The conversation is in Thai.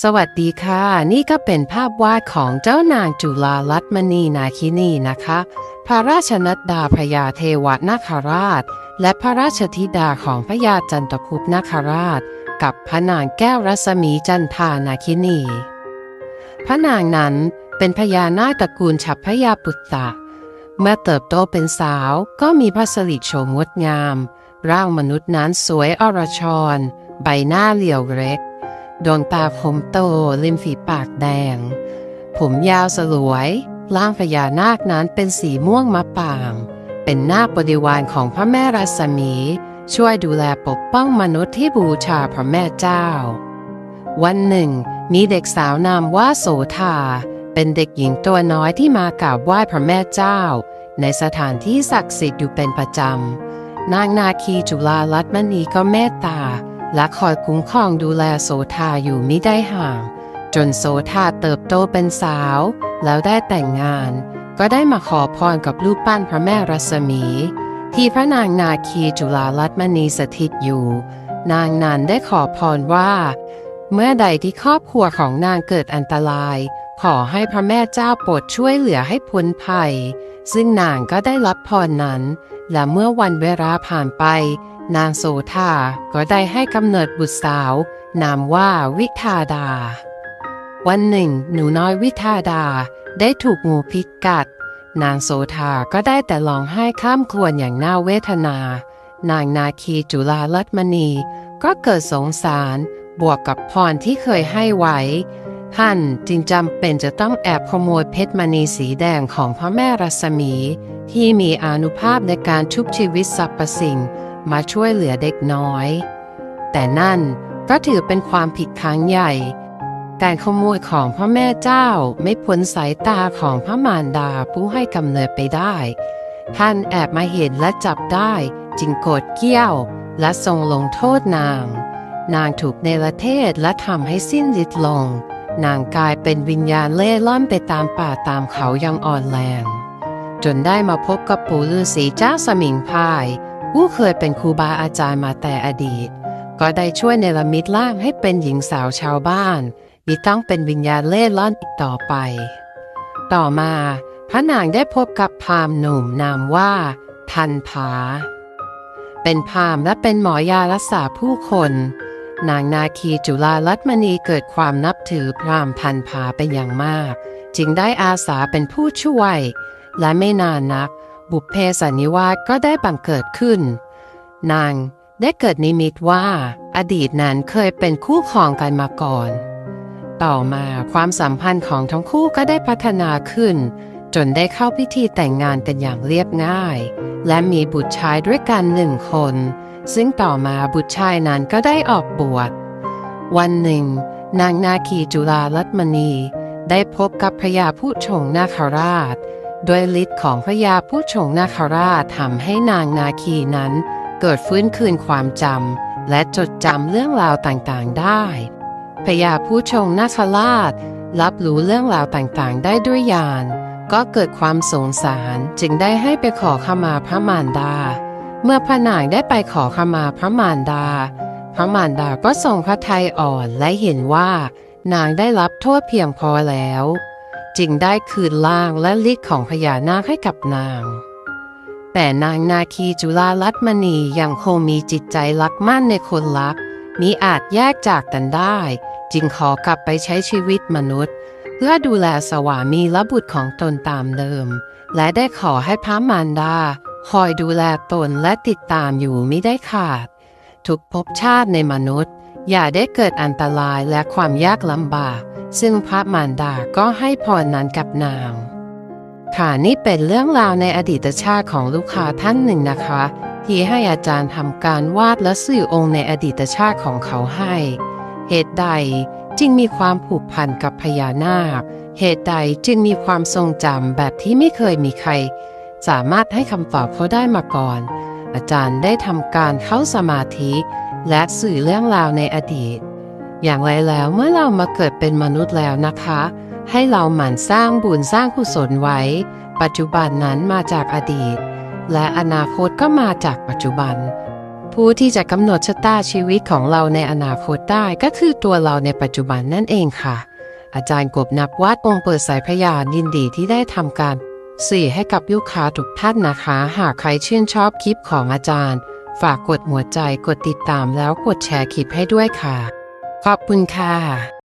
สวัสดีค่ะ นี่ก็เป็นภาพวาดของเจ้านางจุฬาลัตมณีนาคินีนะคะ พระราชนัดดาพญาเทวนาคราช และพระราชธิดาของพระยาจันทภุปนาคราช กับพระนางแก้วรัศมีจันทานาคินี พระนางนั้นเป็นพญานาคตระกูลฉับพยาปุตตะ เมื่อเติบโตเป็นสาวก็มีพระสริโฉมงดงาม ร่างมนุษย์นั้นสวยอรชร ใบหน้าเหลี่ยวเล็ก ดวงตาผมโตริมฝีปากแดง ผมยาวสลวยร่างพญานาคนั้นเป็นสีม่วงมะปาง เป็นนาคบริวารของพระแม่รัศมี ช่วยดูแลปกป้องมนุษย์ที่บูชาพระแม่เจ้า วันหนึ่ง มีเด็กสาวนามว่าโสธาเป็นเด็กหญิงตัวน้อยที่มากราบไหว้พระแม่เจ้า ในสถานที่ศักดิ์สิทธิ์อยู่เป็นประจำนางนาคีจุฬาลัตมณีก็เมตตา และคอยคุ้มครองดูแลโสธาอยู่มิได้ห่าง จนโสธาเติบโตเป็นสาว แล้วได้แต่งงาน ก็ได้มาขอพรกับรูปปั้นพระแม่รัศมี ที่พระนางนาคีจุฬาลัตมณีสถิตอยู่ นางนั้นได้ขอพรว่า เมื่อใดที่ครอบครัวของนางเกิดอันตราย ขอให้พระแม่เจ้าโปรดช่วยเหลือให้พ้นภัย ซึ่งนางก็ได้รับพรนั้น และเมื่อวันเวลาผ่านไป นางโสธาก็ได้ให้กำเนิดบุตรสาว นามว่าวิทาดา วันหนึ่ง หนูน้อยวิทาดาได้ถูกงูพิษกัด นางโสธาก็ได้แต่ร้องไห้ข้ามครวญอย่างน่าเวทนา นางนาคีจุฬาลัตมณี ก็เกิดสงสารบวกกับพรที่เคยให้ไว้ท่านจึงจำเป็นจะต้องแอบขโมยเพชรมณีสีแดงของพระแม่รัศมี ที่มีอนุภาพในการชุบชีวิตสรรพสิ่ง มาช่วยเหลือเด็กน้อย แต่นั่นก็ถือเป็นความผิดครั้งใหญ่ การขโมยของพระแม่เจ้าไม่พ้นสายตาของพระมารดาผู้ให้กำเนิดไปได้ ท่านแอบมาเห็นและจับได้จึงโกรธเกี้ยวและทรงลงโทษนาง นางถูกเนรเทศและทำให้สิ้นฤทธิ์ลง นางกลายเป็นวิญญาณเล่ร่อนไปตามป่าตามเขาอยังอ่อนแรง จนได้มาพบกับปู่ฤาษีเจ้าสมิงพาย ผู้เคยเป็นครูบาอาจารย์มาแต่อดีต ก็ได้ช่วยเนรมิตร่างให้เป็นหญิงสาวชาวบ้านมิต้องเป็นวิญญาณเล่ร่อนอีกต่อไป ต่อมาพระนางได้พบกับพามหนุ่มนามว่า ทันผา เป็นพามและเป็นหมอยารักษาผู้คน นางนาคีจุฬาลัตมณีเกิดความนับถือพรามทันผาเป็นอย่างมาก จึงได้อาสาเป็นผู้ช่วย และไม่นานนัก บุพเพสันนิวาสก็ได้บังเกิดขึ้น นางได้เกิดนิมิตว่า อดีตนั้นเคยเป็นคู่ครองกันมาก่อน ต่อมาความสัมพันธ์ของทั้งคู่ก็ได้พัฒนาขึ้น จนได้เข้าพิธีแต่งงานกันอย่างเรียบง่าย และมีบุตรชายด้วยกันหนึ่งคน ซึ่งต่อมาบุตรชายนั้นก็ได้ออกบวช วันหนึ่ง นางนาคีจุฬาลัตมณี ได้พบกับพระยาผู้ชงนาคราช โดยฤทธิ์ของพระยาผู้ชงนาคราชทำให้นางนาคีนั้น เกิดฟื้นคืนความจำและจดจำเรื่องราวต่างๆได้พญาผู้ชงนาคราช รับรู้เรื่องราวต่างๆ ได้ด้วยญาณก็เกิดความสงสารจึงได้ให้ไปขอขมาพระมารดา เมื่อพระนางได้ไปขอขมาพระมารดา พระมารดาก็ทรงพระทัยอ่อนและเห็นว่า นางได้รับโทษเพียงพอแล้ว จึงได้คืนล่างและฤทธิ์ของพญานาคให้กับนาง แต่นางนาคีจุฬาลัตมณียังคงมีจิตใจรักมั่นในคนรักมิอาจแยกจากกันได้ จึงขอกลับไปใช้ชีวิตมนุษย์ เพื่อดูแลสวามีและบุตรของตนตามเดิม และได้ขอให้พระมารดา คอยดูแลตนและติดตามอยู่ไม่ได้ขาด ทุกภพชาติในมนุษย์ อย่าได้เกิดอันตรายและความยากลำบาก ซึ่งพระมารดาก็ให้พรนั้นกับนาง ค่ะนี่เป็นเรื่องราวในอดีตชาติของลูกค้าท่านหนึ่งนะคะ ที่ให้อาจารย์ทำการวาดและสื่อองค์ในอดีตชาติของเขาให้ เหตุใดจึงมีความผูกพันกับพญานาค เหตุใดจึงมีความทรงจำแบบที่ไม่เคยมีใคร สามารถให้คำตอบเขาได้มาก่อน อาจารย์ได้ทำการเข้าสมาธิ และสื่อเรื่องราวในอดีต อย่างไรแล้วเมื่อเรามาเกิดเป็นมนุษย์แล้วนะคะ ให้เราหมั่นสร้างบุญสร้างกุศลไว้ ปัจจุบันนั้นมาจากอดีต และอนาคตก็มาจากปัจจุบัน ผู้ที่จะกำหนดชะตาชีวิตของเราในอนาคตได้ก็คือตัวเราในปัจจุบันนั่นเองค่ะ อาจารย์กบนับวัดองค์เปิดสายพยานยินดีที่ได้ทำการสื่อให้กับลูกค้าทุกท่านนะคะ หากใครชื่นชอบคลิปของอาจารย์ ฝากกดหัวใจกดติดตามแล้วกดแชร์คลิปให้ด้วยค่ะ ขอบคุณค่ะ